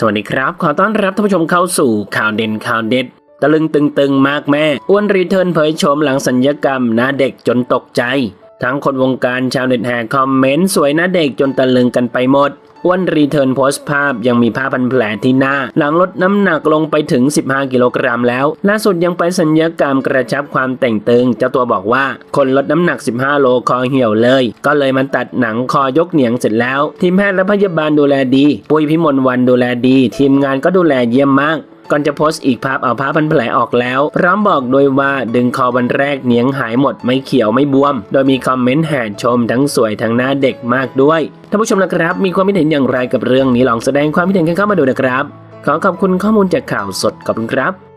สวัสดีครับ ขอต้อนรับท่านผู้ชมเข้าสู่ข่าวเด่นข่าวเด็ด ตะลึงตึงๆมากแม่ อ้วนรีเทิร์นเผยโฉมหลังสัญญกรรมหน้าเด็กจนตกใจ ทั้งคนวงการชาวเน็ตแห่คอมเมนต์สวยหน้าเด็กจนตะลึงกันไปหมดอ้วนรีเทิร์นโพสต์ภาพยังมีผ้าพันแผลที่หน้า หลังลดน้ำหนักลงไปถึง 15 กิโลกรัมแล้ว ล่าสุดยังไปสัญญกรรมกระชับความแต่งตึง เจ้าตัวบอกว่า คนลดน้ำหนัก 15 โลคอเหี่ยวเลย ก็เลยมันตัดหนังคอยกเหนียงเสร็จแล้ว ทีมแพทย์และพยาบาลดูแลดี ปุ้ยพิมลวันดูแลดี ทีมงานก็ดูแลเยี่ยมมาก ก่อนจะโพสต์อีกภาพเอาผ้าพันแผลออกแล้ว พร้อมบอกโดยว่าดึงคอวันแรกเนียงหายหมดไม่เขียวไม่บวม โดยมีคอมเมนต์แห่ชมทั้งสวยทั้งหน้าเด็กมากด้วยท่านผู้ชมนะครับ มีความคิดเห็นอย่างไรกับเรื่องนี้ลองแสดงความคิดเห็นกันเข้ามาดูนะครับ ขอขอบคุณข้อมูลจากข่าวสดขอบคุณครับ